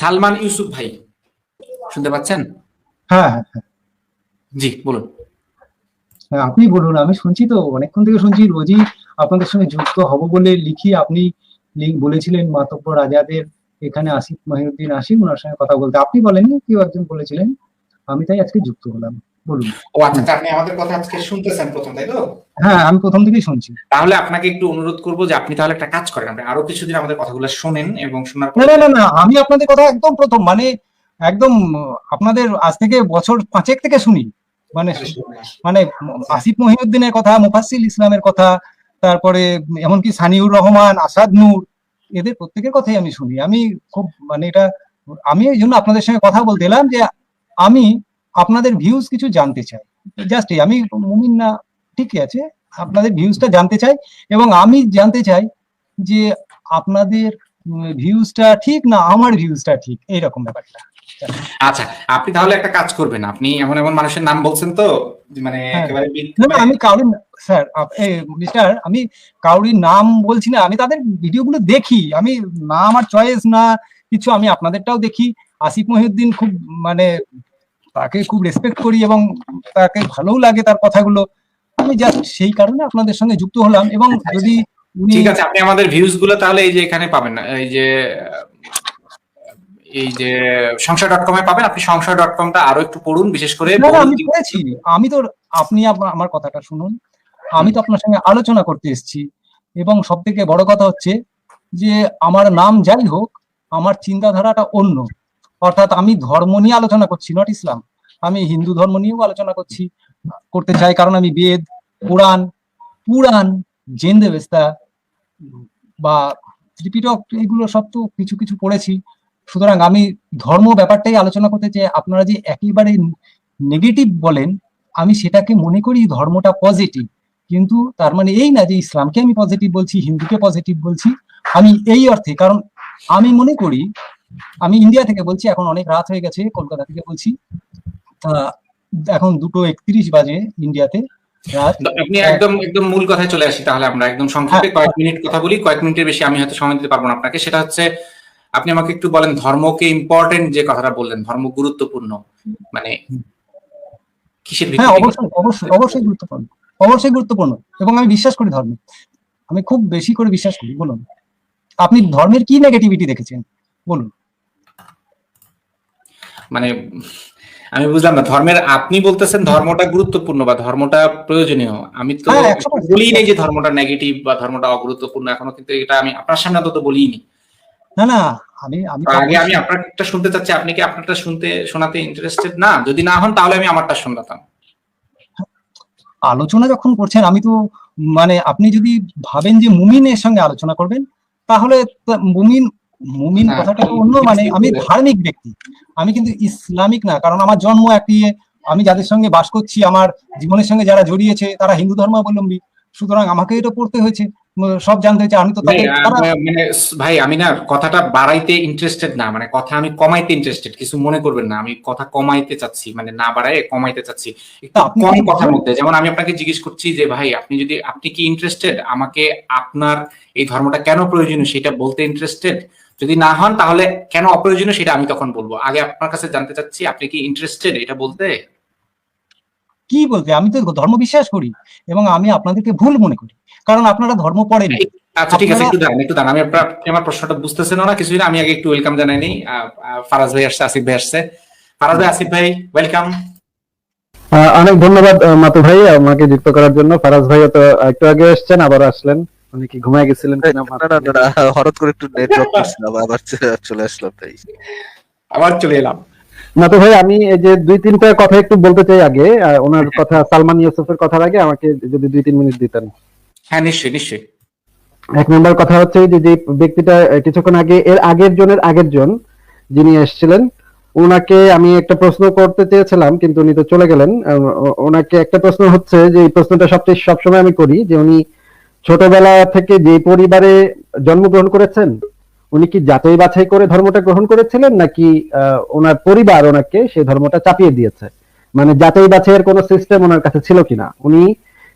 সালমান ইউসুফ ভাই। শুনতে পাচ্ছেন? হ্যাঁ হ্যাঁ হ্যাঁ। জি বলুন। হ্যাঁ, আপনি বলুন আমি শুনছি তো অনেকক্ষণ থেকে শুনছি রোজই আপনাদের সঙ্গে যুক্ত হব বলে লিখি। আপনি বলেছিলেন মাতব্য রাজাদের এখানে আসিফ মহিউদ্দিন আসিফ ওনার সঙ্গে কথা বলতে। আপনি বলেননি কেউ একজন বলেছিলেন। আমি তাই আজকে যুক্ত হলাম। ও আচ্ছা আপনি আমাদের কথা আজকে শুনতেছেন প্রথম তাই তো? হ্যাঁ আমি প্রথম থেকেই শুনছি। তাহলে আপনাকে একটু অনুরোধ করব যে আপনি তাহলে একটা কাজ করেন আপনি আরও কিছুদিন আমাদের কথাগুলো শোনেন এবং শোনার না না না আমি আপনাদের কথা একদম প্রথম মানে একদম আপনাদের আজ থেকে বছর পাঁচেক থেকে শুনি। মানে মানে আসিফ মহিউদ্দিনের কথা মুফাসিল ইসলামের কথা তারপরে এমনকি সানিউর রহমান আসাদ নূর এদের প্রত্যেকের কথাই আমি শুনি। আমি খুব মানে এটা আমি এই জন্য আপনাদের সঙ্গে কথা বলতে এলাম যে আমি আপনাদের ভিউজ কিছু জানতে চাই। জাস্ট আমি মুমিন না ঠিকই আছে আপনাদের ভিউজটা জানতে চাই এবং আমি জানতে চাই যে আপনাদের ভিউজটা ঠিক না আমার ভিউজটা ঠিক? এইরকম ব্যাপারটা। আচ্ছা আপনি তাহলে একটা কাজ করবেন। আপনি এমন এমন মানুষের নাম বলছেন তো মানে হ্যাঁ। একেবারে বি- না না আমি কাউরির স্যার মিস্টার আমি কাউরির নাম বলছি না আমি তাদের ভিডিওগুলো দেখি। আমি না আমার চয়েস না কিছু আমি আপনাদেরটাও দেখি। আসিফ মহিউদ্দিন খুব মানে তাকে খুব রেসপেক্ট করি এবং তাকে ভালোও লাগে তার কথাগুলো। আমি জাস্ট সেই কারণে আপনাদের সঙ্গে যুক্ত হলাম এবং যদি ঠিক আছে আপনি আমাদের ভিউজগুলো তাহলে এই যে এখানে পাবেন না। এই যে এই যে সংসার ডট কমে পাবেন। আপনি সংসার ডট কমটা আরও একটু পড়ুন বিশেষ করে আমি পড়েছি। আমি তো আপনি আমার কথাটা শুনুন। আমি তো আপনার সঙ্গে আলোচনা করতে এসেছি। এবং সব থেকে বড় কথা হচ্ছে যে আমার নাম যাই হোক আমার চিন্তাধারাটা অন্য। অর্থাৎ আমি ধর্ম নিয়ে আলোচনা করছি নট ইসলাম আমি হিন্দু ধর্ম নিয়েও আলোচনা করছি, করতে চাই, কারণ আমি বেদ পুরাণ পুরাণ, জেন দেবেস্তা বা ত্রিপিটক এগুলো সব তো কিছু কিছু পড়েছি। সুতরাং আমি ধর্ম ব্যাপারটাই আলোচনা করতে চাই। আপনারা যে একেবারে নেগেটিভ বলেন, আমি সেটাকে মনে করি ধর্মটা পজিটিভ কিন্তু তার মানে এই না যে ইসলামকে আমি পজিটিভ বলছি, হিন্দুকে পজিটিভ বলছি। আমি এই অর্থে, কারণ আমি মনে করি আমি ইন্ডিয়া থেকে বলছি এখন অনেক রাত হয়ে গেছে কলকাতা থেকে বলছি। তা এখন দুটো একত্রিশ বাজে ইন্ডিয়াতে আপনি একদম একদম মূল কথায় চলে আসি তাহলে আমরা একদম সংক্ষেপে হ্যাঁ। কয়েক মিনিট কথা বলি কয়েক মিনিটের বেশি আমি হয়তো সময় দিতে পারব না আপনাকে। সেটা হচ্ছে আপনি আমাকে একটু বলেন ধর্মকে ইম্পর্টেন্ট যে কথাটা বললেন ধর্ম গুরুত্বপূর্ণ মানে কিসের হ্যাঁ অবশ্যই অবশ্যই অবশ্যই গুরুত্বপূর্ণ অবশ্যই গুরুত্বপূর্ণ এবং আমি বিশ্বাস করি ধর্মে। আমি খুব বেশি করে বিশ্বাস করি বলুন। আপনি ধর্মের কি নেগেটিভিটি দেখেছেন? বলুন। মানে আমি বুঝলাম না ধর্মের আপনি বলতেছেন ধর্মটা গুরুত্বপূর্ণ বা ধর্মটা প্রয়োজনীয়। আমি তো হ্যাঁ, 100% বলি নাই যে ধর্মটা নেগেটিভ বা ধর্মটা অগুরুত্বপূর্ণ এখনও কিন্তু এটা আমি আপনার সামনে অন্তত বলিনি না না আমি আমি আগে আমি আপনারটা শুনতে চাচ্ছি আপনি কি আপনারটা শুনতে শোনাতে ইন্টারেস্টেড না যদি না হন তাহলে আমি আমারটা শোনাতাম। আলোচনা যখন করছেন আমি তো মানে আপনি যদি ভাবেন যে মুমিনের সঙ্গে আলোচনা করবেন তাহলে মুমিন মুমিন হ্যাঁ, কথাটা অন্য মানে আমি ধার্মিক ব্যক্তি। আমি কিন্তু ইসলামিক না কারণ আমার জন্ম একটি আমি যাদের সঙ্গে বাস করছি আমার জীবনের সঙ্গে যারা জড়িয়েছে তারা হিন্দু ধর্মাবলম্বী। সুতরাং আমাকে এটা পড়তে হয়েছে সব জানতে হয়েছে আমি তো মানে ভাই আমি না কথাটা বাড়াইতে ইন্টারেস্টেড না মানে কথা আমি কমাইতে ইন্টারেস্টেড কিছু মনে করবেন না আমি কথা কমাইতে চাচ্ছি মানে না বাড়ায় কমাইতে চাচ্ছি। একটু কম কথার মধ্যে যেমন আমি আপনাকে জিজ্ঞেস করছি যে ভাই আপনি যদি আপনি কি ইন্টারেস্টেড আমাকে আপনার এই ধর্মটা কেন প্রয়োজনীয় সেটা বলতে ইন্টারেস্টেড যদি না হন তাহলে কেন অপ্রয়োজনীয় সেটা আমি তখন বলব। আগে আপনার কাছে জানতে চাচ্ছি আপনি কি ইন্টারেস্টেড এটা বলতে? কি বলতে? আমি তো ধর্ম বিশ্বাস করি এবং আমি আপনাদেরকে ভুল মনে করি। কারণ আপনারা ধর্ম পড়েন আচ্ছা ঠিক আছে একটু দাঁড়ান একটু দাঁড়ান। আমি আপনার আমার প্রশ্নটা বুঝতেছেন না কিছুই না আমি আগে একটু ওয়েলকাম জানাই আহ, ফারাজ ভাই আসছে আসিফ ভাই আসছে। ফারাজ ভাই আসিফ ভাই ওয়েলকাম আহ, অনেক ধন্যবাদ মাতু ভাই আমাকে যুক্ত করার জন্য। ফারাজ ভাই তো একটু আগে এসেছেন আবার আসলেন। উনি কি ঘুমায় গেছিলেন কিনা না না না, না, হঠাৎ করে একটু নেট ড্রপ করছিলাম আবার চলে- আসলাম তাই। আবার চলে এলাম। মাতু ভাই আমি এই যে দুই তিনটা কথা একটু বলতে চাই আগে ওনার কথা সালমান ইউসুফের কথার আগে আমাকে যদি দুই তিন মিনিট দিতেন। হ্যাঁ নিশ্চয়ই নিশ্চয়ই। এক নম্বর কথা হচ্ছে যে যে ব্যক্তিটা কিছুক্ষণ আগে এর আগের জনের আগের জন যিনি এসেছিলেন ওনাকে আমি একটা প্রশ্ন করতে চেয়েছিলাম কিন্তু উনি তো চলে গেলেন। ওনাকে একটা প্রশ্ন হচ্ছে যে এই প্রশ্নটা সবচেয়ে সবসময় আমি করি যে উনি ছোটবেলা থেকে যে পরিবারে জন্মগ্রহণ করেছেন, উনি কি যাচাই বাছাই করে ধর্মটা গ্রহণ করেছিলেন নাকি ওনার পরিবার ওনাকে সেই ধর্মটা চাপিয়ে দিয়েছে? মানে যাচাই বাছাইয়ের কোনো সিস্টেম ওনার কাছে ছিল কিনা? উনি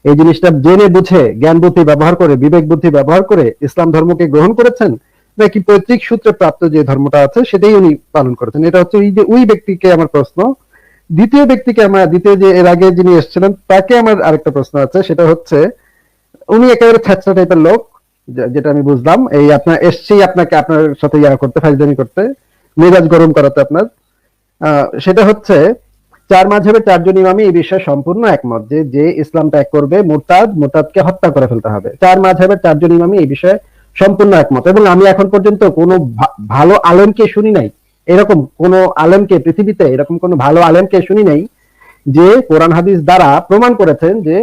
এই জিনিসটা জেনে বুঝে, জ্ঞান বুদ্ধি ব্যবহার করে, বিবেক বুদ্ধি ব্যবহার করে ইসলাম ধর্মকে গ্রহণ করেছেন, নাকি পৈতৃক সূত্রে প্রাপ্ত যে ধর্মটা আছে সেটাই উনি পালন করেছেন? এটা হচ্ছে এই যে ওই ব্যক্তিকে আমার প্রশ্ন। দ্বিতীয় ব্যক্তিকে আমার, দ্বিতীয় যে এর আগে যিনি এসেছিলেন, তাকে আমার আরেকটা প্রশ্ন আছে, সেটা হচ্ছে উনি একেবারে ছাত্র টাইপের লোক যেটা আমি বুঝলাম। এই আপনার এসছেই আপনাকে আপনার সাথে ইয়া করতে ফাইজদানি করতে, মেজাজ গরম করাতে আপনার। সেটা হচ্ছে, চার মাঝহের চারজন ইমামই এই বিষয়ে সম্পূর্ণ একমত, যে যে ইসলাম ত্যাগ করবে মুরতাদ, মুরতাদকে হত্যা করে ফেলতে হবে। চার মাঝহের চারজন ইমামি এই বিষয়ে সম্পূর্ণ একমত। এবং আমি এখন পর্যন্ত কোনো ভালো আলেমকে শুনি নাই। এরকম কোন আলেমকে পৃথিবীতে, এরকম কোন ভালো আলেমকে শুনি নাই, যে কোরআন হাদিস দ্বারা প্রমাণ করেছেন যে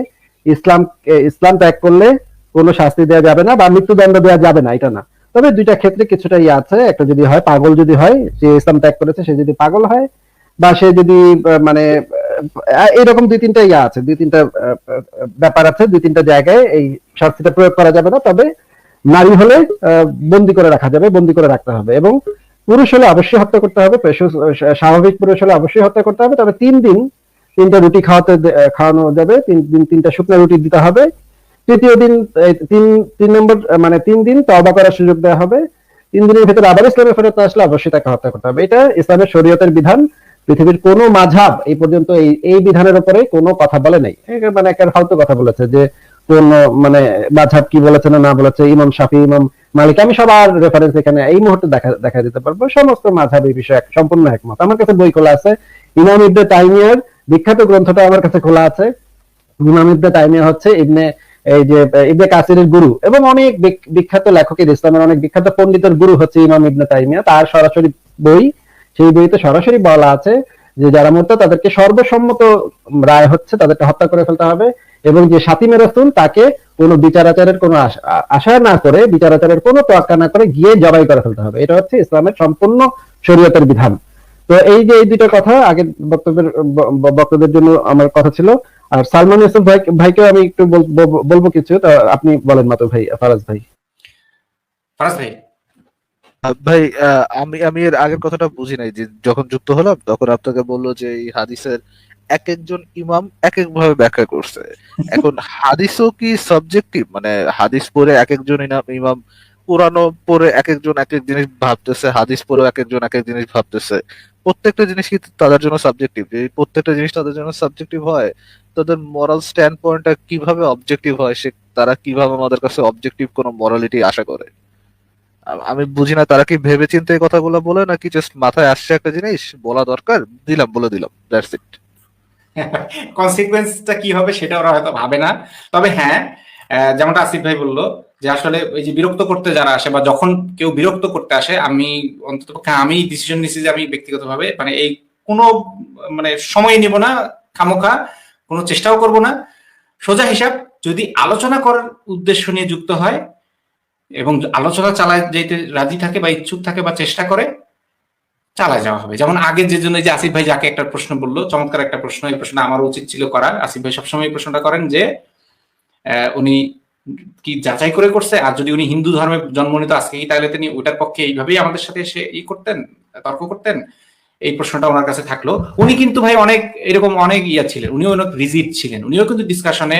ইসলাম ইসলাম ত্যাগ করলে কোনো শাস্তি দেওয়া যাবে না বা মৃত্যুদণ্ড দেওয়া যাবে না, এটা না। তবে দুইটা ক্ষেত্রে কিছুটা ইয়ে আছে। একটা যদি হয়, পাগল যদি হয়, যে ইসলাম ত্যাগ করেছে, সে যদি পাগল হয়, বা সে যদি মানে এরকম দুই তিনটা ইয়ে আছে, দুই তিনটা ব্যাপার আছে, দুই তিনটা জায়গায় এই শাস্তিটা প্রয়োগ করা যাবে না। তবে নারী হলে বন্দি করে রাখা যাবে, বন্দি করে রাখতে হবে এবং পুরুষ হলে অবশ্যই হত্যা করতে হবে স্বাভাবিক পুরুষ হলে অবশ্যই হত্যা করতে হবে। তবে তিন দিন তিনটা রুটি খাওয়াতে খাওয়ানো যাবে, তিন দিন তিনটা শুকনো রুটি দিতে হবে। তৃতীয় দিন তিন তিন নম্বর মানে তিন দিন তওবা করার সুযোগ দেওয়া হবে। তিন দিনের ভিতরে আবার ইসলামে ফেরত আসলে অবশ্যই তাকে হত্যা করতে হবে। এটা ইসলামের শরীয়তের বিধান। পৃথিবীর কোনো মাঝাব এই পর্যন্ত এই এই বিধানের উপরে কোনো কথা বলে নাই। মানে একটা ফালতু কথা বলেছে যে কোন মানে মাঝাব কি বলেছে না না বলেছে, ইমাম শাফি, ইমাম মালিক, আমি সবার রেফারেন্স এখানে এই মুহূর্তে দেখা দেখা দিতে পারব। সমস্ত মাঝাব এই বিষয়ে সম্পূর্ণ একমত। আমার কাছে বই খোলা আছে। ইমাম ইবনে তাইমিয়ার বিখ্যাত গ্রন্থটা আমার কাছে খোলা আছে। ইমাম ইবনে তাইমিয়া হচ্ছে ইবনে, এই যে, ইবনে কাসিরের গুরু এবং অনেক বিখ্যাত লেখকের ইসলামের অনেক বিখ্যাত পণ্ডিতের গুরু হচ্ছে ইমাম ইবনে তাইমিয়া। তার সরাসরি বই, সেই বইতে সরাসরি বলা আছে যে যারা মরতে তাদেরকে সর্বসম্মত রায় হচ্ছে তাদেরকে হত্যা করে ফেলতে হবে এবং যে সাতিমে রসুল তাকে কোনো বিচারাচারের কোনো আশা না করে, বিচারাচারের কোনো তোয়াক্কা না করে গিয়ে জবাই করে ফেলতে হবে। এটা হচ্ছে ইসলামের সম্পূর্ণ শরীয়তের বিধান। তো এই যে এই দুটো কথা আগের বক্তব্যের বক্তব্যের জন্য আমার কথা ছিল। আর সালমান ইউসুফ ভাই ভাইকেও আমি একটু বল- বল- বলব কিছু। তা আপনি বলেন মাতো ভাই ফারাজ ভাই। ফারাজ ভাই। ভাই আমি আমি এর আগের কথাটা বুঝি নাই যে যখন যুক্ত হলাম তখন আপনাকে বলল যে এই হাদিসের এক একজন ইমাম এক এক ভাবে ব্যাখ্যা করছে। এখন হাদিসও কি সাবজেক্টিভ মানে হাদিস পড়ে এক একজন ইমাম পুরানো পড়ে এক একজন এক এক জিনিস ভাবতেছে হাদিস পড়ে এক একজন এক এক জিনিস ভাবতেছে। প্রত্যেকটা জিনিস কি তাদের জন্য সাবজেক্টিভ এই প্রত্যেকটা জিনিস তাদের জন্য সাবজেক্টিভ হয়, তাদের মরাল স্ট্যান্ড পয়েন্টটা কীভাবে অবজেক্টিভ হয়, সে তারা কীভাবে আমাদের কাছে অবজেক্টিভ কোনো মরালিটি আশা করে? আমি বুঝি না তারা কি ভেবে চিন্তে কথাগুলো বলে নাকি জাস্ট মাথায় আসছে একটা জিনিস, বলা দরকার, দিলাম, বলে দিলাম দ্যাটস ইট কনসিকোয়েন্সটা কি হবে সেটা ওরা হয়তো ভাবে না। তবে হ্যাঁ যেমনটা আসিফ ভাই বলল যে আসলে ওই যে বিরক্ত করতে যারা আসে বা যখন কেউ বিরক্ত করতে আসে, আমি অন্তত পক্ষে আমি ডিসিশন নিছি যে আমি ব্যক্তিগতভাবে মানে এই কোনো মানে সময় নিব না, খামোখা, কোনো চেষ্টাও করব না। সোজা হিসাব, যদি আলোচনা করার উদ্দেশ্য নিয়ে যুক্ত হয় এবং আলোচনা চালায় যেতে রাজি থাকে বা ইচ্ছুক থাকে বা চেষ্টা করে, চালায় যাওয়া হবে। যেমন আগে যে জন্য যে আসিফ ভাই যাকে একটা প্রশ্ন বলল, চমৎকার একটা প্রশ্ন, এই প্রশ্ন আমার উচিত ছিল করা আসিফ ভাই সবসময় এই প্রশ্নটা করেন যে উনি কি যাচাই করে করছে? আর যদি উনি হিন্দু ধর্মে জন্ম নিত আজকে কি তাহলে তিনি ওটার পক্ষে এইভাবেই আমাদের সাথে এসে ই করতেন, তর্ক করতেন? এই প্রশ্নটা ওনার কাছে থাকল। উনি কিন্তু ভাই অনেক, এরকম অনেক ইয়া ছিলেন, উনিও অনেক রিজিড ছিলেন। উনিও কিন্তু ডিসকাশনে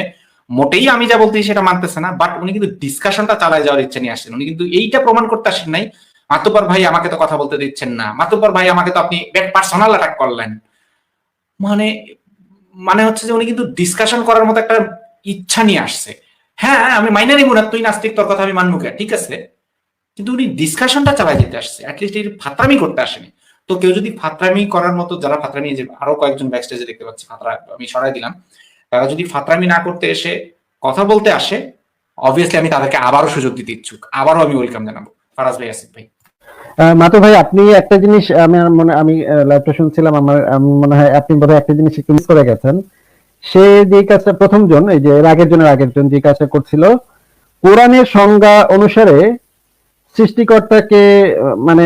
মোটেই আমি যা বলতেছি সেটা মানতেছে না বাট উনি কিন্তু ডিসকাশনটা চালায় যাওয়ার ইচ্ছা নিয়ে আসছেন। উনি কিন্তু এইটা প্রমাণ করতে আসেন নাই, মাতুব্বর ভাই আমাকে তো কথা বলতে দিচ্ছেন না, মাতুব্বর ভাই আমাকে তো আপনি পার্সোনাল অ্যাটাক করলেন। মানে মানে হচ্ছে যে উনি কিন্তু ডিসকাশন করার মতো একটা ইচ্ছা নিয়ে আসছে। হ্যাঁ আমি মাইনে নিব না তুই নাস্তিক, তোর কথা আমি মানবো কে? ঠিক আছে। কিন্তু উনি ডিসকাশনটা চালাই যেতে আসছে। অ্যাটলিস্ট এই ফাতরামি করতে আসেনি। তো কেউ যদি ফাতরামি করার মতো, যারা ফাতরামি যে আরও কয়েকজন ব্যাকস্টেজে দেখতে পাচ্ছি, ফাতরা, আমি সরাই দিলাম, তারা যদি ফাতরামি না করতে এসে কথা বলতে আসে অবভিয়াসলি আমি তাদেরকে আবারও সুযোগ দিতে ইচ্ছুক। আবারও আমি ওয়েলকাম জানাব। ফারাজ ভাই, আসিফ ভাই। মাতো ভাই, আপনি একটা জিনিস, আমি মনে, আমি লাইভটা শুনছিলাম, আমার মনে হয় আপনি বোধহয় একটা জিনিস মিস করে গেছেন। সে যে কাজটা প্রথম জন এই যে এর আগের জনের আগের জন যে কাজটা করছিল, কোরআনের সংজ্ঞা অনুসারে সৃষ্টিকর্তাকে মানে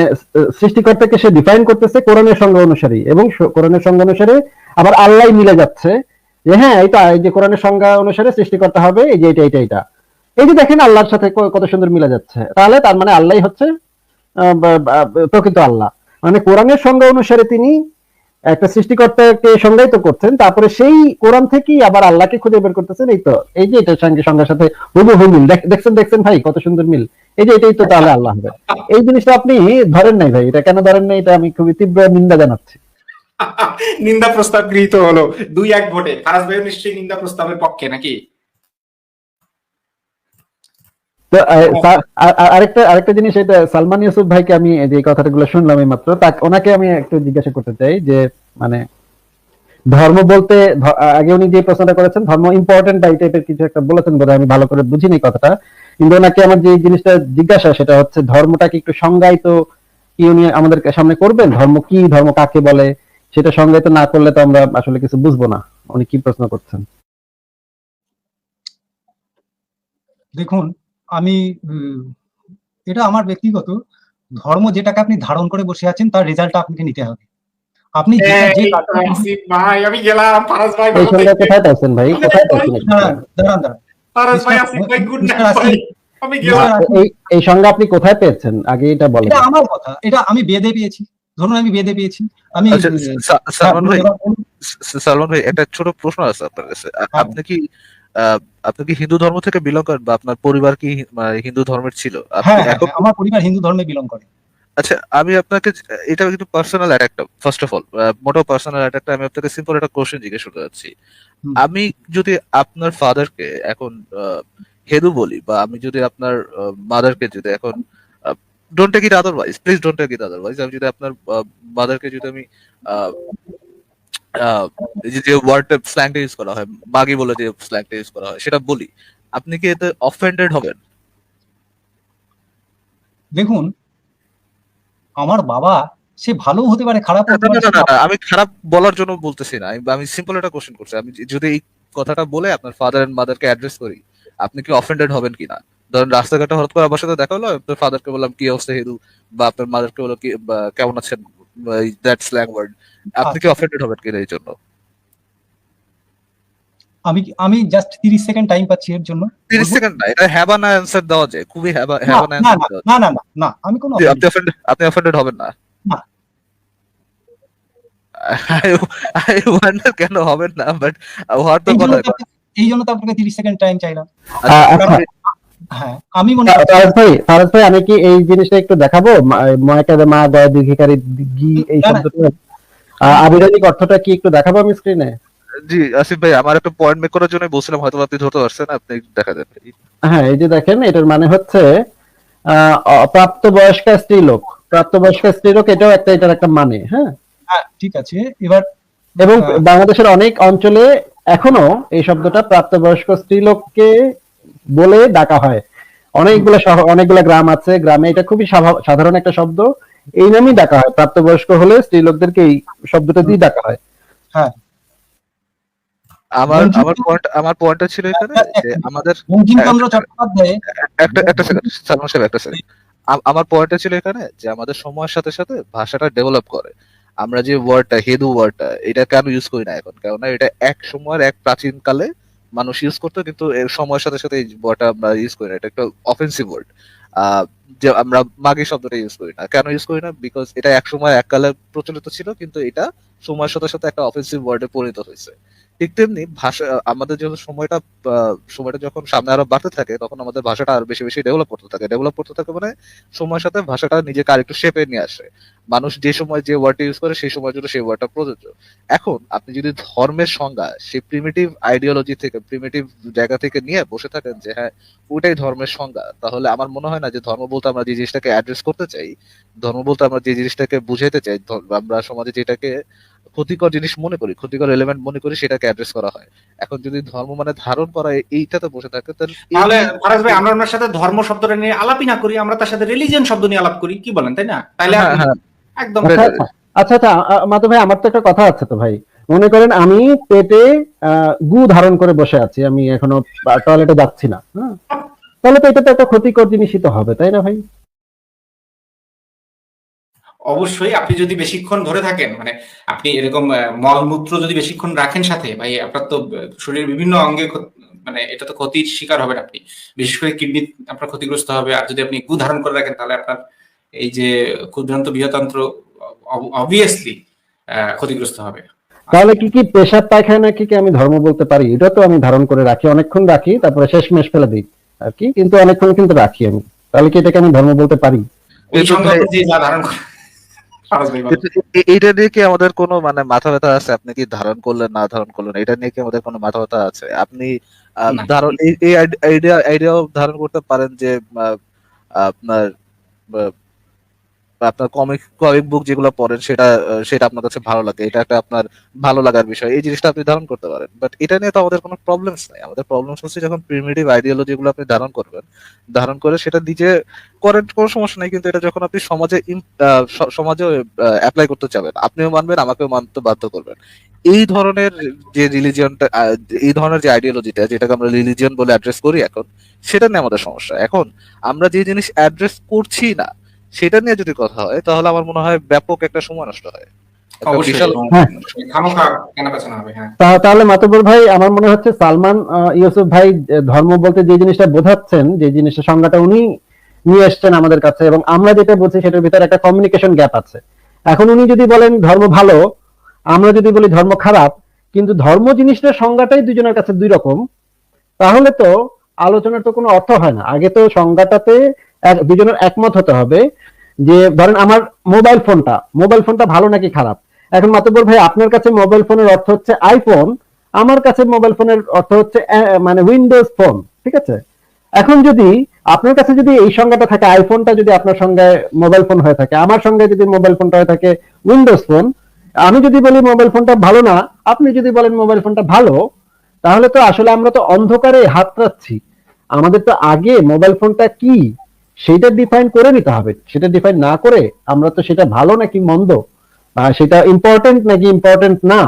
সৃষ্টিকর্তাকে সে ডিফাইন করতেছে কোরআনের সংজ্ঞা অনুসারে এবং কোরআনের সংজ্ঞা অনুসারে আবার আল্লাহ মিলে যাচ্ছে যে হ্যাঁ এটা এই যে কোরআনের সংজ্ঞা অনুসারে সৃষ্টিকর্তা হবে, এই যে এটা এটা এটা এই যে দেখেন আল্লাহর সাথে কত সুন্দর মিলে যাচ্ছে। তাহলে তার মানে আল্লাহ হচ্ছে প্রকৃত আল্লাহ। মানে কোরআনের সংজ্ঞা অনুসারে তিনি একটা সৃষ্টিকর্তাকে সংজ্ঞায়িত করছেন, তারপরে সেই কোরআন থেকেই আবার আল্লাহকে খুঁজে বের করতেছেন, এই তো, এই যে এটার সঙ্গে সংজ্ঞার সাথে হুবহু মিল। দেখছেন দেখছেন ভাই, কত সুন্দর মিল। এই যে এটাই তো তাহলে আল্লাহ হবে। এই জিনিসটা আপনি ধরেন নাই ভাই, এটা কেন ধরেন নাই, এটা আমি খুবই তীব্র নিন্দা জানাচ্ছি। নিন্দা প্রস্তাব গৃহীত হলো দুই এক ভোটে। ফারাজ ভাই নিশ্চয়ই নিন্দা প্রস্তাবের পক্ষে নাকি? তো আর- আরেকটা আরেকটা জিনিস এটা সালমান ইউসুফ ভাইকে আমি যে কথাগুলো শুনলাম এই মাত্র তাকে ওনাকে আমি একটু জিজ্ঞাসা করতে চাই যে মানে ধর্ম বলতে আগে উনি যে প্রশ্নটা করেছেন ধর্ম ইম্পর্টেন্ট বা এই টাইপের কিছু একটা বলেছেন বোধ আমি ভালো করে বুঝিনি কথাটা। কিন্তু ওনাকে আমার যে জিনিসটা জিজ্ঞাসা সেটা হচ্ছে ধর্মটাকে একটু সংজ্ঞায়িত কি উনি আমাদের সামনে করবেন? ধর্ম কি? ধর্ম কাকে বলে? সেটা সংজ্ঞায়িত না করলে তো আমরা আসলে কিছু বুঝব না। উনি কি প্রশ্ন করছেন? দেখুন আমি এটা আমার ব্যক্তিগত ধর্ম যেটাকে আপনি ধারণ করে বসে আছেন তার রেজাল্টটা আপনাকে নিতে হবে। আপনি ভাই আমি গেলাম ফারাজ ভাই থাকবেন। কোথায় পাচ্ছেন ভাই? কোথায় পাচ্ছেন দাঁড়ান দাঁড়ান দাঁড়ান। ফারাজ ভাই আসিফ ভাই গুড নাইট আমি গেলাম। এই এই আপনি কোথায় পেয়েছেন? আগে এটা বলেন। এটা আমার কথা এটা আমি বেদে পেয়েছি। ধরুন আমি বেদে পেয়েছি। আমি আচ্ছা সালমান ভাই সালমান ভাই একটা ছোট প্রশ্ন আছে আপনার কাছে। হ্যাঁ। আপনি কি আপনি কি হিন্দু ধর্ম থেকে বিলং করেন বা আপনার পরিবার কি মানে হিন্দু ধর্মের ছিল? হ্যাঁ আমার পরিবার হিন্দু ধর্মে বিলং করে। আচ্ছা আমি আপনাকে এটা কিন্তু পার্সোনাল অ্যাটাকটা first of all Moto personal অ্যাটাকটা আমি আপনাকে সিম্পল একটা কোশ্চেন জিজ্ঞেস করতে যাচ্ছি। আমি যদি আপনার ফাদারকে এখন হেদু বলি বা আমি যদি আপনার মাদারকে যদি এখন don't take it otherwise please don't take it otherwise আমি যদি আপনার মাদারকে যদি আমি যে- যে ওয়ার্ডটা স্ল্যাংটা ইউজ করা হয় মাগি বলে যে স্ল্যাংটা ইউজ করা হয় সেটা বলি। আপনি কি এতে অফেন্ডেড হবেন? দেখুন আমার বাবা সে ভালো হতে পারে খারাপ হতে পারে আমি খারাপ বলার জন্য বলতেছি না। আমি সিম্পল একটা কোশ্চেন করছি। আমি যদি এই কথাটা বলে আপনার ফাদার এন্ড মাদারকে অ্যাড্রেস করি আপনি কি অফেন্ডেড হবেন কিনা? ধরেন রাস্তাঘাটে হঠাৎ করে আমার সাথে দেখা হলো আপনার ফাদারকে বললাম কি অবস্থা হেদু? বা আপনার মাদারকে বলল কি কেমন আছেন? দ্যাট স্ল্যাং ওয়ার্ড আপনি কি অফেন্ডেড হবেন কিনা এই জন্য? আমি আমি জাস্ট তিরিশ সেকেন্ড টাইম পাচ্ছি এর জন্য। তিরিশ বলব? সেকেন্ড না এটা হ্যাভা না অ্যান্সার দেওয়া যায় খুবই হ্যাভা না হ্যাভা না না না, না না আমি কোনো আপনি অফেন্ডেড আপনি অফেন্ডেড হবেন না। না। আই ওয়ান্ডার কেন হবেন না বাট হোয়াট দ্য জন্য কথা এই জন্য তো আপনাকে তিরিশ সেকেন্ড টাইম চাইলাম। আচ্ছা, হ্যাঁ আমি মনে ভাই ফারাজ ভাই আমি কি এই জিনিসটা একটু দেখাবো? ময়কারে মা দীর্ঘিকারী গি এই। শব্দটা? আহ, অর্থটা কি একটু দেখাবো আমি স্ক্রিনে জি আসিফ ভাই আমার একটা পয়েন্ট মেক করার জন্য বলছিলাম হয়তো আপনি ধরতে পারছেন আপনি দেখা দেন হ্যাঁ এই যে দেখেন এটার মানে হচ্ছে প্রাপ্তবয়স্ক স্ত্রীলোক। প্রাপ্তবয়স্ক স্ত্রীলোক এটাও একটা এটার একটা মানে হ্যাঁ? হ্যাঁ ঠিক আছে এবার এবং হ্যাঁ। বাংলাদেশের অনেক অঞ্চলে এখনও এই শব্দটা প্রাপ্তবয়স্ক স্ত্রীলোককে বলে ডাকা হয়। অনেকগুলো শহর অনেকগুলো গ্রাম আছে। গ্রামে এটা খুবই সাধারণ একটা শব্দ। এই নামেই ডাকা হয়। প্রাপ্তবয়স্ক হলে স্ত্রীলোকদেরকে এই শব্দটা দিয়ে ডাকা হয়। আমার আমার পয়েন্ট আমার পয়েন্টটা ছিল এখানে যে আমাদের একটা একটা সেকেন্ড সালমান সাহেব একটা সেকেন্ড আমার পয়েন্টটা ছিল এখানে যে আমাদের সময়ের সাথে সাথে ভাষাটা ডেভেলপ করে। আমরা যে ওয়ার্ডটা হেদু ওয়ার্ডটা এটা কেন ইউজ করি না এখন। কেননা এটা এক সময়ের এক প্রাচীন কালে মানুষ ইউজ করতো, কিন্তু এর সময়ের সাথে সাথে এই ওয়ার্ডটা আমরা ইউজ করি না। এটা একটা অফেন্সিভ ওয়ার্ড যে আমরা মাগি শব্দটা ইউজ করি না। কেন ইউজ করি না? বিকজ এটা এক সময় এক কালে প্রচলিত ছিল, কিন্তু এটা সময়ের সাথে সাথে একটা অফেন্সিভ ওয়ার্ডে পরিণত হয়েছে। ঠিক তেমনি ভাষা, আমাদের যখন সময়টা সময়টা যখন সামনে আরও বাড়তে থাকে, তখন আমাদের ভাষাটা আরও বেশি বেশি ডেভেলপ করতে থাকে। ডেভেলপ করতে থাকে মানে সময়ের সাথে ভাষাটা নিজেকে আরেকটু শেপে নিয়ে আসে। মানুষ যে সময় যে ওয়ার্ডটা ইউজ করে, সেই সময়ের জন্য সেই ওয়ার্ডটা প্রযোজ্য। এখন আপনি যদি ধর্মের সংজ্ঞা, সেই প্রিমিটিভ আইডিওলজি থেকে প্রিমিটিভ জায়গা থেকে নিয়ে বসে থাকেন যে হ্যাঁ ওটাই ধর্মের সংজ্ঞা, তাহলে আমার মনে হয় না যে ধর্ম বলতে আমরা যে জিনিসটাকে অ্যাড্রেস করতে চাই, ধর্ম বলতে আমরা যে জিনিসটাকে বুঝাইতে চাই আমরা সমাজে যেটাকে ক্ষতিকর জিনিস মনে করি ক্ষতিকর এলিমেন্ট মনে করি সেটাকে অ্যাড্রেস করা হয়। এখন যদি ধর্ম মানে ধারণ করা এই- এইটাতে বসে থাকে তাহলে তাহলে ফারাজ ভাই আমরা ওনার সাথে ধর্ম শব্দটা নিয়ে আলাপই না করি আমরা তার সাথে রিলিজিয়ন শব্দ নিয়ে আলাপ করি কি বলেন তাই না? তাইলে হ্যাঁ, হ্যাঁ। একদম আচ্ছা আচ্ছা আচ্ছা আচ্ছা মাধব ভাই আমার তো একটা কথা আছে তো ভাই। মনে করেন আমি পেটে আহ, গু ধারণ করে বসে আছি আমি এখনও টয়লেটে যাচ্ছি না হ্যাঁ? তাহলে তো এটা তো একটা ক্ষতিকর জিনিসই তো হবে তাই না ভাই? অবশ্যই আপনি যদি বেশিক্ষণ ধরে থাকেন মানে আপনি এরকম মলমূত্র যদি বেশিক্ষণ রাখেন সাথে ভাই আপনার তো শরীরের বিভিন্ন অঙ্গে মানে এটা তো ক্ষতির শিকার হবেন আপনি। বিশেষ করে কিডনি আপনার ক্ষতিগ্রস্ত হবে। আর যদি আপনি গু ধারণ করে রাখেন তাহলে আপনার এই যে ক্ষুদ্রান্ত বৃহতন্ত্র অবভিয়াসলি ক্ষতিগ্রস্ত হবে। তাহলে কি কি পেশাব পায়খানা কি কি আমি ধর্ম বলতে পারি? এটা তো আমি ধারণ করে রাখি অনেকক্ষণ রাখি তারপরে শেষ মেশ ফেলে দিই আর কি? কিন্তু অনেকক্ষণ কিন্তু রাখি আমি। তাহলে কি এটাকে আমি ধর্ম বলতে পারি? ওই ভাই- অনুযায়ী যা ধারণ করে ফারাজ ভাই বলেন। কিন্তু এ- এইটা নিয়ে কি আমাদের কোনো মানে মাথা ব্যথা আছে? আপনি কি ধারণ করলেন না ধারণ করলেন? এটা নিয়ে কি আমাদের কোনো মাথা ব্যথা আছে? আপনি আহ, ধারণ এই- আইডিয়া আইডিয়াও ধারণ করতে পারেন যে আহ, আপনার আহ, আপনার কমিক কমিক বুক যেগুলো পড়েন, সেটা সেটা আপনার কাছে ভালো লাগে। এটা একটা আপনার ভালো লাগার বিষয়। এই জিনিসটা আপনি ধারণ করতে পারেন। বাট এটা নিয়ে তো আমাদের কোনো প্রবলেমস নাই। আমাদের প্রবলেমস হচ্ছে যখন প্রিমিটিভ আইডিওলজি গুলো আপনি ধারণ করবেন, ধারণ করে সেটা নিজে করেন, কোনো সমস্যা নেই। কিন্তু এটা যখন আপনি সমাজে সমাজে অ্যাপ্লাই করতে চাবেন, আপনিও মানবেন, আমাকেও মানতে বাধ্য করবেন। এই ধরনের যে রিলিজিয়নটা এই ধরনের যে আইডিওলজিটা যেটাকে আমরা রিলিজিয়ন বলে অ্যাড্রেস করি এখন, সেটা নিয়ে আমাদের সমস্যা। এখন আমরা যে জিনিস অ্যাড্রেস করছি না সেটা নিয়ে যদি কথা হয় তাহলে আমার মনে হয় ব্যাপক একটা সময় নষ্ট হয়। একটা অবশ্যই। বিশাল হ্যাঁ। হ্যাঁ। তা- তাহলে মাতবর ভাই আমার মনে হচ্ছে সালমান ইউসুফ ভাই ধর্ম বলতে যে জিনিসটা বোঝাচ্ছেন যে জিনিসটা সংজ্ঞাটা উনি নিয়ে এসছেন আমাদের কাছে এবং আমরা যেটা বলছি সেটার ভিতরে একটা কমিউনিকেশন গ্যাপ আছে। এখন উনি যদি বলেন ধর্ম ভালো আমরা যদি বলি ধর্ম খারাপ কিন্তু ধর্ম জিনিসটার সংজ্ঞাটাই দুজনের কাছে দুই রকম তাহলে তো আলোচনার তো কোনো অর্থ হয় না। আগে তো সংজ্ঞাটাতে দুজনের একমত হতে হবে যে, ধরেন আমার মোবাইল ফোনটা মোবাইল ফোনটা ভালো নাকি খারাপ? এখন মাতবর ভাই, আপনার কাছে মোবাইল ফোনের অর্থ হচ্ছে আইফোন আমার কাছে মোবাইল ফোনের অর্থ হচ্ছে মানে উইন্ডোজ ফোন ঠিক আছে? এখন যদি আপনার কাছে যদি এই সংজ্ঞাটা থাকে আইফোনটা যদি আপনার সঙ্গে মোবাইল ফোন হয়ে থাকে, আমার সঙ্গে যদি মোবাইল ফোনটা হয়ে থাকে উইন্ডোজ ফোন আমি যদি বলি মোবাইল ফোনটা ভালো না, আপনি যদি বলেন মোবাইল ফোনটা ভালো, তাহলে তো আসলে আমরা তো অন্ধকারে হাত রাখছি আমাদের তো আগে মোবাইল ফোনটা কি? সেটা ডিফাইন করে নিতে হবে। সেটা ডিফাইন না করে আমরা তো সেটা ভালো নাকি মন্দ বা সেটা ইম্পর্টেন্ট নাকি ইম্পর্টেন্ট না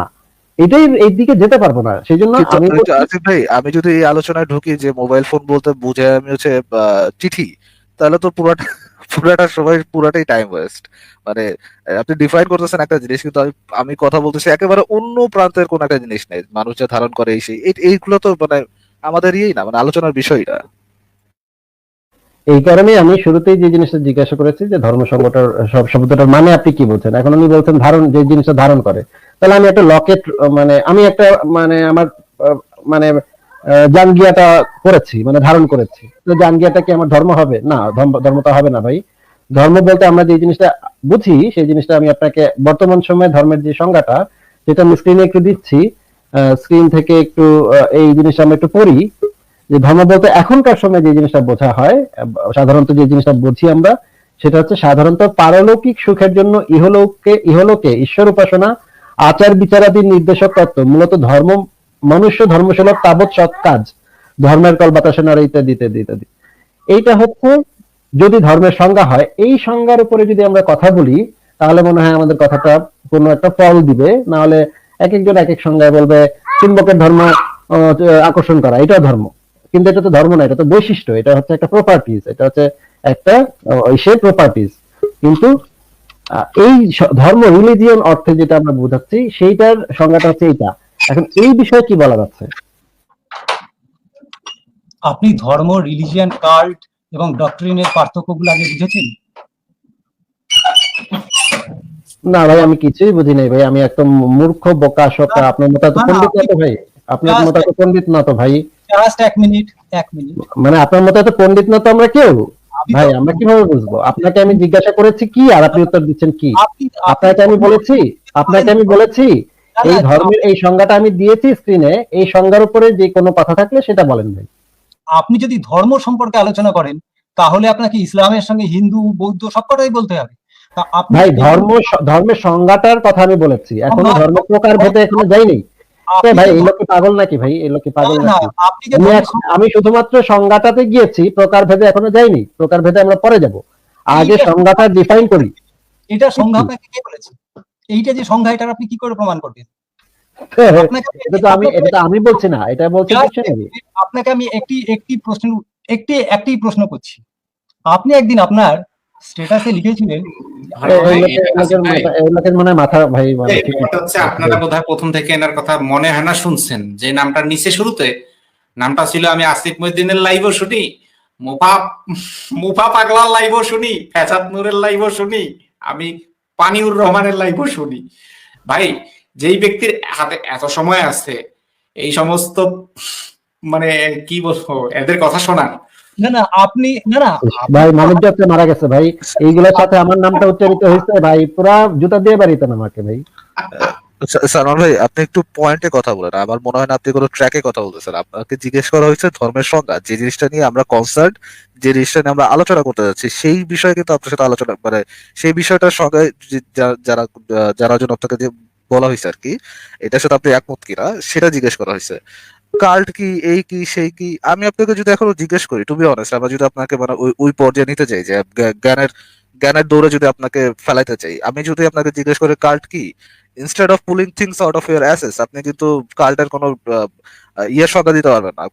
এটাই এই দিকে যেতে পারব না। সেই জন্য বলছি- আসিফ ভাই আমি যদি এই আলোচনায় ঢুকি যে মোবাইল ফোন বলতে বুঝে আমি হচ্ছে চিঠি তাহলে তো পুরাটা পুরাটা সময় পুরাটাই টাইম ওয়েস্ট মানে আপনি ডিফাইন করতেছেন একটা জিনিস কিন্তু আমি আমি কথা বলতেছি একেবারে অন্য প্রান্তের কোন একটা জিনিস নেই। মানুষ যা ধারণ করে এই সেই এইগুলো তো মানে আমাদের ইয়েই না মানে আলোচনার বিষয়টা। এই কারণে আমি শুরুতেই যে জিনিসটা জিজ্ঞাসা করেছি যে ধর্ম সংগঠন শব্দটার মানে আপনি কি বলছেন? এখন উনি বলছেন ধারণ, যে জিনিসটা ধারণ করে। তাহলে আমি একটা লকেট মানে আমি একটা মানে আমার মানে জাঙ্গিয়াটা করেছি মানে ধারণ করেছি। তো জাঙ্গিয়াটা কি আমার ধর্ম হবে? না, ধর্ম- ধর্মটা হবে না ভাই। ধর্ম বলতে আমরা যে জিনিসটা বুঝি, সেই জিনিসটা আমি আপনাকে বর্তমান সময়ে ধর্মের যে সংজ্ঞাটা যেটা আমি স্ক্রিনে একটু দিচ্ছি। স্ক্রিন থেকে একটু এই জিনিসটা আমরা একটু পড়ি। যে ধর্ম বলতে এখনকার সময় যে জিনিসটা বোঝা হয়, সাধারণত যে জিনিসটা বুঝি আমরা, সেটা হচ্ছে সাধারণত পারলৌকিক সুখের জন্য ইহলোকে ইহলোকে ঈশ্বর উপাসনা আচার বিচারাদি নির্দেশক তত্ত্ব মূলত ধর্ম, মনুষ্য ধর্মশীলক তাবৎ সৎ কাজ, ধর্মের কল বাতাসে নাড়া ইত্যাদি ইত্যাদি ইত্যাদি। এইটা হচ্ছে যদি ধর্মের সংজ্ঞা হয়, এই সংজ্ঞার উপরে যদি আমরা কথা বলি, তাহলে মনে হয় আমাদের কথাটা কোনো একটা ফল দিবে। না হলে এক একজন এক এক সংজ্ঞায় বলবে, চুম্বকের ধর্ম আকর্ষণ করা, এটাও ধর্ম। কিন্তু এটা তো ধর্ম না এটা তো বৈশিষ্ট্য এটা হচ্ছে একটা প্রপার্টিজ এটা হচ্ছে একটা সে প্রপার্টিজ কিন্তু এই ধর্ম রিলিজিয়ন অর্থে যেটা আমরা বোঝাচ্ছি সেইটার সংজ্ঞাটা হচ্ছে এইটা। এখন এই বিষয়ে কি বলা যাচ্ছে আপনি ধর্ম রিলিজিয়ান কাল্ট এবং ডক্ট্রিনের পার্থক্যগুলো আগে বুঝেছেন? না ভাই আমি কিছুই বুঝি নাই ভাই আমি একদম মূর্খ বোকা শোকা আপনার মতো এত পণ্ডিত না তো ভাই আপনার মতো এত পণ্ডিত না তো ভাই। জাস্ট এক মিনিট এক মিনিট মানে আপনার মতো এত পণ্ডিত না তো আমরা কেউ? ভাই আমরা কীভাবে বুঝব? আপনাকে আমি জিজ্ঞাসা করেছি কি আর আপনি উত্তর দিচ্ছেন কি? আপনাকে আমি বলেছি আপনাকে আমি বলেছি এই ধর্মের এই সংজ্ঞাটা আমি দিয়েছি স্ক্রিনে এই সংজ্ঞার উপরে যে কোনো কথা থাকলে সেটা বলেন ভাই। আপনি যদি ধর্ম সম্পর্কে আলোচনা করেন তাহলে আপনাকে ইসলামের সঙ্গে হিন্দু বৌদ্ধ সবকটাই বলতে হবে। তা আপনি ভাই ধর্ম ধর্মের সংজ্ঞাটার কথা আমি বলেছি। এখনও ধর্ম প্রকার ভেদে এখনও যাইনি ভাই এই লোকে পাগল নাকি ভাই? এই লোকে পাগল না, না, নাকি? আপনি যে আমি শুধুমাত্র সংজ্ঞাটাতে গিয়েছি এখনও যাইনি আমরা পরে যাব। আগে সংজ্ঞাটা ডিফাইন করি। এটা সংজ্ঞা আপনাকে কে বলেছে? এইটা যে সংজ্ঞা এটা আপনি কি করে প্রমাণ করবেন? এটা তো আমি এটা তো আমি বলছি না এটা বলছি আপনাকে আমি একটি একটি প্রশ্ন একটি একটি প্রশ্ন করছি। আপনি একদিন আপনার স্ট্যাটাসে লিখেছিলেন মনে মাথা ভাই মানে হচ্ছে আপনারা বোধহয় প্রথম থেকে এনার কথা মনে হয় না শুনছেন। যে নামটার নিচে শুরুতে নামটা ছিল আমি আসিফ মহিউদ্দিনের লাইভও শুনি মুফা মুফা পাগলার লাইভও শুনি ফেজাদ নূরের লাইভও শুনি আমি পানিউর রহমানের লাইভও শুনি। ভাই যেই ব্যক্তির হাতে এত সময় আছে এই সমস্ত মানে কি বলব এদের কথা শোনান। না না আপনি না না ভাই মানুষ যাচ্ছে মারা গেছে ভাই। এইগুলোর সাথে আমার নামটা উচ্চারিত হয়েছে ভাই। পুরা জুতা দিয়ে বাড়িতেন আমাকে ভাই। সালমান ভাই আপনি একটু পয়েন্টে কথা বলেন। আমার মনে হয় না আপনি কোনো ট্র্যাকে কথা বলতেছেন আপনাকে জিজ্ঞেস করা হয়েছে ধর্মের সংজ্ঞা। যে জিনিসটা নিয়ে আমরা কনসার্ট যে জিনিসটা নিয়ে আমরা আলোচনা করতে যাচ্ছি সেই বিষয়ে কিন্তু আপনার সাথে আলোচনা মানে সেই বিষয়টার সঙ্গে যে- যারা যারা জন্য আপনাকে যে বলা হয়েছে আর কি এটার সাথে আপনি একমত কিনা সেটা জিজ্ঞেস করা হয়েছে। কার্ড কি, এই কি, সেই কি, আমি আপনাকে যদি এখনও জিজ্ঞেস করি টু বি অনেস্ট আমরা যদি আপনাকে মানে ওই পর্যায়ে নিতে চাই যে জ্ঞানের জ্ঞানের দৌড়ে যদি আপনাকে ফেলাইতে চাই, আমি যদি আপনাকে জিজ্ঞেস করি কার্ড কি instead of pulling things out of your asses আপনি কিন্তু কার্ডের কোনো ইয়ে সংজ্ঞা দিতে পারবেন না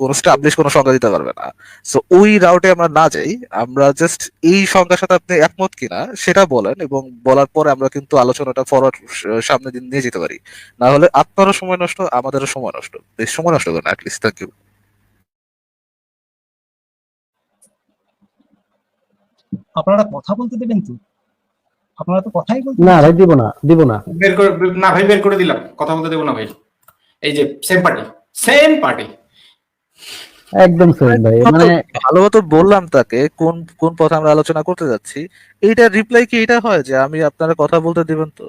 কোনো স্টাবলিশ কোনো সংজ্ঞা দিতে পারবে না। সো ওই রাউটে আমরা না যাই আমরা জাস্ট এই সংজ্ঞার সাথে আপনি একমত কিনা সেটা বলেন এবং বলার পরে আমরা কিন্তু আলোচনাটা ফরওয়ার্ড সামনে দিন নিয়ে যেতে পারি। না হলে আপনারও সময় নষ্ট আমাদেরও সময় নষ্ট। বেশ সময় নষ্ট করেন অ্যাটলিস্ট থ্যাংক ইউ আপনারা কথা বলতে দেবেন তো আপনারা তো কথাই বলতে না ভাই দিব না দিব না। বের করে না ভাই বের করে দিলাম। কথা বলতে দেবো না ভাই। এই যে সেম পার্টি সেম পার্টি একদম সেম ভাই মানে ভালো মতো বললাম তাকে কোন কোন পথে আমরা আলোচনা করতে যাচ্ছি। এইটা রিপ্লাই কি এটা হয় যে আমি আপনারা কথা বলতে দিবেন তো?